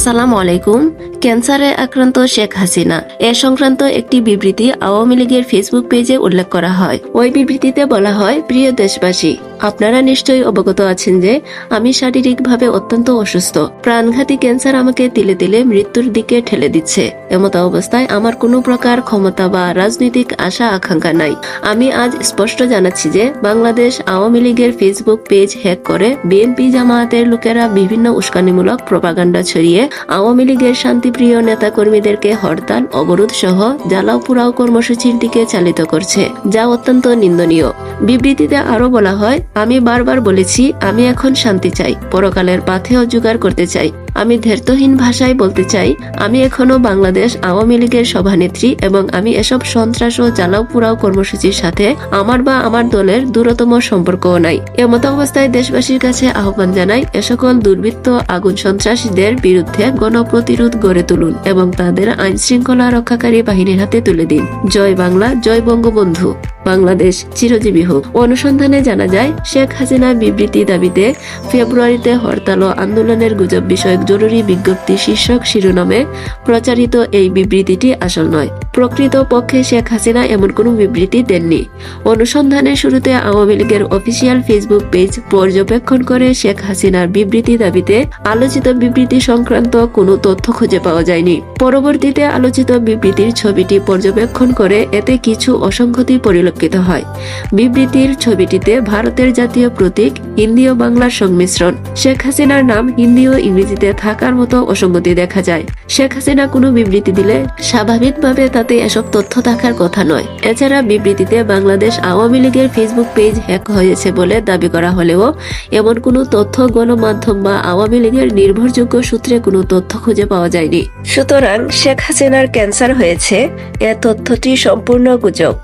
আসসালামু আলাইকুম। ক্যান্সারে আক্রান্ত শেখ হাসিনা। এ সংক্রান্ত একটি বিবৃতি আওয়ামী লীগের ফেসবুক পেজে উল্লেখ করা হয়। ওই বিবৃতিতে বলা হয়, প্রিয় দেশবাসী, আপনারা নিশ্চয়ই অবগত আছেন যে আমি শারীরিকভাবে অত্যন্ত অসুস্থ। প্রাণঘাতী ক্যান্সার আমাকে তিলে তিলে মৃত্যুর দিকে ঠেলে দিচ্ছে। এমত অবস্থায় আমার কোনো প্রকার ক্ষমতা বা রাজনৈতিক আশা আকাঙ্ক্ষা নাই। আমি আজ স্পষ্ট জানাচ্ছি যে বাংলাদেশ আওয়ামী লীগের ফেসবুক পেজ হ্যাক করে বিএনপি জামায়াতের লোকেরা বিভিন্ন উস্কানিমূলক প্রপাগান্ডা ছড়িয়ে আওয়ামী লীগের শান্তিপ্রিয় নেতা কর্মীদেরকে হরতাল অবরোধ সহ জ্বালাও পুরাও কর্মসূচির দিকে চালিত করছে, যা অত্যন্ত নিন্দনীয়। বিবৃতিতে আরও বলা হয়, আমি বারবার বলেছি, আমি এখন শান্তি চাই, পরকালের পাথেও জোগাড় করতে চাই। আমি ধৈর্যহীন ভাষায় বলতে চাই, আমি এখনও বাংলাদেশ আওয়ামী লীগের সভানেত্রী এবং আমি এসব সন্ত্রাস ও জ্বালাও পুরাও কর্মসূচির সাথে আমার বা আমার দলের দূরতম সম্পর্কও নাই। এমত অবস্থায় দেশবাসীর কাছে আহ্বান জানাই, এ সকল দুর্বৃত্ত আগুন সন্ত্রাসীদের বিরুদ্ধে গণপ্রতিরোধ গড়ে তুলুন এবং তাদের আইন শৃঙ্খলা রক্ষাকারী বাহিনীর হাতে তুলে দিন। জয় বাংলা, জয় বঙ্গবন্ধু। বাংলাদেশ চিরজীবী হোক। অনুসন্ধানে জানা যায়, শেখ হাসিনা বিবৃতি দাবিতে ফেব্রুয়ারিতে হরতাল ও আন্দোলনের গুজব বিষয়ক জরুরি বিজ্ঞপ্তি শীর্ষক শিরোনামে প্রচারিত এই বিবৃতিটি আসল নয়। প্রকৃত পক্ষে শেখ হাসিনা এমন কোনো বিবৃতি দেননি। অনুসন্ধানের শুরুতে আওয়ামী লীগের অফিসিয়াল ফেসবুক পেজ পর্যবেক্ষণ করে শেখ হাসিনার বিবৃতি দাবিতে আলোচিত বিবৃতি সংক্রান্ত কোনো তথ্য খুঁজে পাওয়া যায়নি। পরবর্তীতে আলোচিত বিবৃতির ছবিটি পর্যবেক্ষণ করে এতে কিছু অসঙ্গতি পরিলক্ষিত হয়। বিবৃতির ছবিটিতে ভারতের জাতীয় প্রতীক হিন্দি ও বাংলার সংমিশ্রণ। শেখ হাসিনার নাম হিন্দি ও ইংরেজিতে থাকার মতো অসঙ্গতি দেখা যায়। শেখ হাসিনা কোনো বিবৃতি দিলে স্বাভাবিকভাবে তাতে এসব তথ্য থাকার কথা নয়। এছাড়া বিবৃতিতে বাংলাদেশ আওয়ামী লীগের ফেসবুক পেজ হ্যাক হয়েছে বলে দাবি করা হলেও এমন কোনো তথ্য, গণমাধ্যম বা আওয়ামী লীগের নির্ভরযোগ্য সূত্রে কোনো তথ্য খুঁজে পাওয়া যায়নি। সুতরাং শেখ হাসিনার ক্যান্সার হয়েছে, এ তথ্যটি সম্পূর্ণ গুজব।